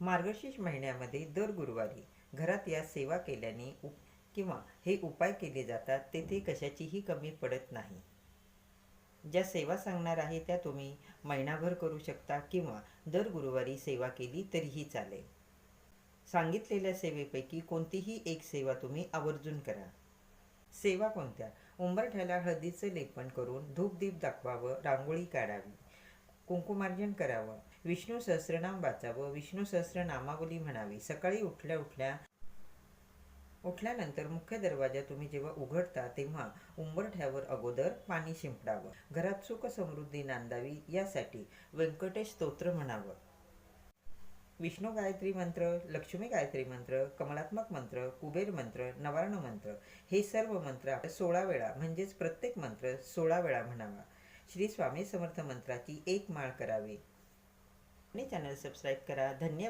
मार्गशीर्ष महिन्यामध्ये दर गुरुवारी घरात या सेवा केल्याने उप किंवा हे उपाय केले जातात तेथे कशाचीही कमी पडत नाही. ज्या सेवा सांगणार आहे त्या तुम्ही महिनाभर करू शकता किंवा दर गुरुवारी सेवा केली तरीही चालेल. सांगितलेल्या सेवेपैकी कोणतीही एक सेवा तुम्ही आवर्जून करा. सेवा कोणत्या? उंबरठ्याला हळदीचं लेपन करून धूपदीप दाखवावं रांगोळी काढावी. कुंकुमार्जन करावं. विष्णू सहस्रनाम वाचावं. विष्णू सहस्रनामावली म्हणावी. सकाळी उठल्या उठल्या उठल्यानंतर मुख्य दरवाजा तुम्ही जेव्हा उघडता तेव्हा उंबरठ्यावर अगोदर पाणी शिंपडावं. घरात सुख समृद्धी नांदावी यासाठी व्यंकटेश स्तोत्र म्हणावं. विष्णू गायत्री मंत्र लक्ष्मी गायत्री मंत्र कमलात्मक मंत्र कुबेर मंत्र नवारण मंत्र हे सर्व मंत्र सोळा वेळा म्हणजेच प्रत्येक मंत्र सोळा वेळा म्हणावा. श्री स्वामी समर्थ मंत्राची एक माळ करावी. आणि चॅनल सबस्क्राईब करा. धन्यवाद.